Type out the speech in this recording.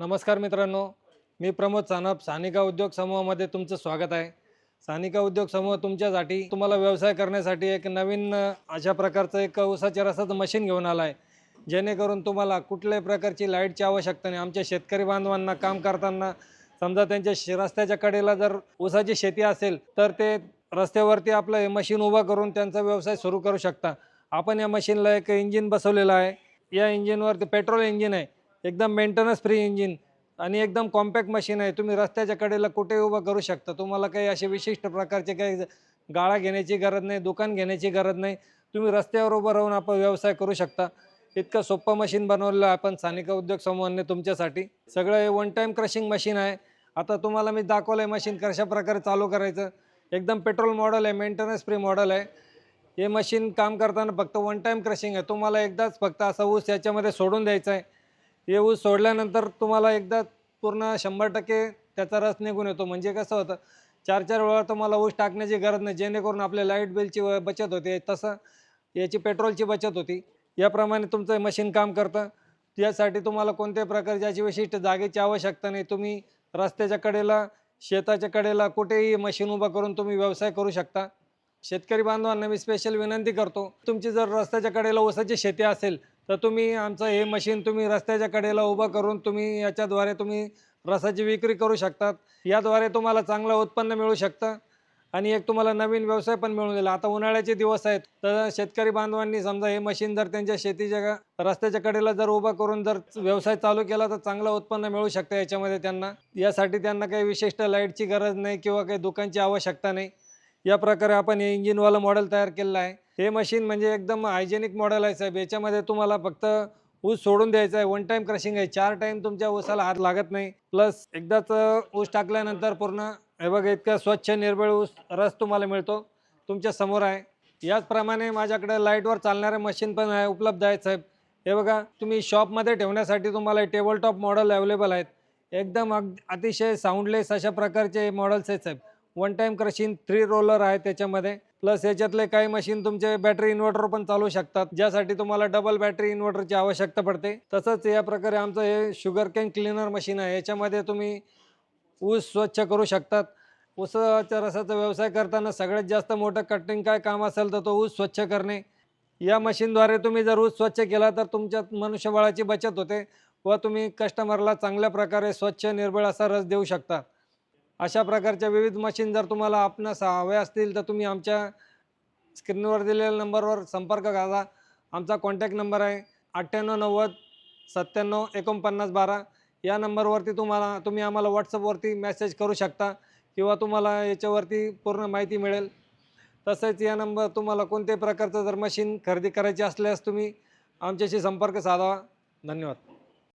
नमस्कार मित्रांनो मी प्रमोद सानप सानिका उद्योग समूहामध्ये तुमचं स्वागत आहे. सानिका उद्योग समूह तुमच्यासाठी तुम्हाला व्यवसाय करण्यासाठी एक नवीन अशा प्रकारचं एक ऊसाच्या रसाचं मशीन घेऊन आलं आहे जेणेकरून तुम्हाला कुठल्याही प्रकारची लाईटची आवश्यकता नाही. आमच्या शेतकरी बांधवांना काम करताना समजा त्यांच्या शे- रस्त्याच्या कडेला जर ऊसाची शेती असेल तर ते रस्त्यावरती आपलं हे मशीन उभं करून त्यांचा व्यवसाय सुरू करू शकता. आपण या मशीनला एक इंजिन बसवलेलं आहे. या इंजिनवरती पेट्रोल इंजिन आहे. एकदम मेंटेनन्स फ्री इंजिन आणि एकदम कॉम्पॅक्ट मशीन आहे. तुम्ही रस्त्याच्या कडेला कुठेही उभं करू शकता. तुम्हाला काही असे विशिष्ट प्रकारचे काही गाळा घेण्याची गरज नाही दुकान घेण्याची गरज नाही. तुम्ही रस्त्यावर उभं राहून आपण व्यवसाय करू शकता. इतकं सोपं मशीन बनवलेलं आहे आपण स्थानिक उद्योग समूहाने तुमच्यासाठी. सगळं हे वन टाईम क्रशिंग मशीन आहे. आता तुम्हाला मी दाखवलं आहे मशीन कशा प्रकारे चालू करायचं. एकदम पेट्रोल मॉडेल आहे मेंटेनन्स फ्री मॉडेल आहे. हे मशीन काम करताना फक्त वन टाईम क्रशिंग आहे. तुम्हाला एकदाच फक्त असा ऊस याच्यामध्ये सोडून द्यायचा आहे. हे ऊस सोडल्यानंतर तुम्हाला एकदा पूर्ण शंभर टक्के त्याचा रस निघून येतो. म्हणजे कसं होतं चार चार वेळा तुम्हाला ऊस टाकण्याची गरज नाही. जेणेकरून आपल्या लाइट बिलची व- बचत होते. तसं याची पेट्रोलची बचत होती. याप्रमाणे तुमचं मशीन काम करतं. यासाठी तुम्हाला कोणत्याही प्रकारची अशी विशिष्ट जागेची आवश्यकता नाही. तुम्ही रस्त्याच्या कडेला शेताच्या कडेला कुठेही मशीन उभं करून तुम्ही व्यवसाय करू शकता. शेतकरी बांधवांना मी स्पेशल विनंती करतो तुमची जर रस्त्याच्या कडेला ऊसाची शेती असेल तर तुम्ही आमचं हे मशीन तुम्ही रस्त्याच्या कडेला उभं करून तुम्ही याच्याद्वारे तुम्ही रसाची विक्री करू शकतात. याद्वारे तुम्हाला चांगलं उत्पन्न मिळू शकतं. आणि एक तुम्हाला नवीन व्यवसाय पण मिळून दिला आता उन्हाळ्याचे दिवस आहेत. तर शेतकरी बांधवांनी समजा हे मशीन जर त्यांच्या शेतीच्या रस्त्याच्या कडेला जर उभं करून जर व्यवसाय चालू केला तर चांगलं उत्पन्न मिळू शकतं याच्यामध्ये त्यांना. यासाठी त्यांना काही विशिष्ट लाईटची गरज नाही किंवा काही दुकानची आवश्यकता नाही. या प्रकारे आपण हे इंजिनवालं मॉडेल तयार केलेलं आहे. हे मशीन म्हणजे एकदम हायजेनिक मॉडेल आहे साहेब. याच्यामध्ये तुम्हाला फक्त ऊस सोडून द्यायचा आहे वन टाईम क्रशिंग आहे चार टाईम तुमच्या ऊसाला हात लागत नाही. प्लस एकदाच ऊस टाकल्यानंतर पूर्ण हे बघा इतका स्वच्छ निर्भळ ऊस रस तुम्हाला मिळतो. तुमच्यासमोर आहे. याचप्रमाणे माझ्याकडे लाईटवर चालणारे मशीन पण आहे उपलब्ध आहेत साहेब. हे बघा तुम्ही शॉपमध्ये ठेवण्यासाठी तुम्हाला टेबल टॉप मॉडेल अवेलेबल आहेत. एकदम अग अतिशय साऊंडलेस अशा प्रकारचे मॉडेल्स आहेत साहेब. One time crushing three roller आहे त्याच्यामध्ये. प्लस याच्यातले काही मशीन तुमचे बॅटरी इन्व्हर्टर पण चालू शकतात. ज्यासाठी तुम्हाला डबल बॅटरी इन्व्हर्टरची आवश्यकता पडते. तसंच या प्रकारे आमचं हे शुगर कॅन क्लिनर मशीन आहे. याच्यामध्ये तुम्ही ऊस स्वच्छ करू शकतात. ऊसाच्या रसाचा व्यवसाय करताना सगळ्यात जास्त मोठं कटिंग काय काम असेल तर तो ऊस स्वच्छ करणे. या मशीनद्वारे तुम्ही जर ऊस स्वच्छ केला तर तुमच्या मनुष्यबळाची बचत होते व तुम्ही कस्टमरला चांगल्या प्रकारे स्वच्छ निर्बळ असा रस देऊ शकता. अशा प्रकारच्या विविध मशीन जर तुम्हाला आपणास हवे असतील तर तुम्ही आमच्या स्क्रीनवर दिलेल्या नंबरवर संपर्क करा आमचा कॉन्टॅक्ट नंबर आहे अठ्ठ्याण्णव नव्वद सत्त्याण्णव एकोणपन्नास बारा. या नंबरवरती तुम्हाला तुम्ही आम्हाला व्हॉट्सअपवरती मेसेज करू शकता किंवा तुम्हाला याच्यावरती पूर्ण माहिती मिळेल. तसेच या नंबर तुम्हाला कोणत्याही प्रकारचं जर मशीन खरेदी करायची असल्यास तुम्ही आमच्याशी संपर्क साधावा. धन्यवाद.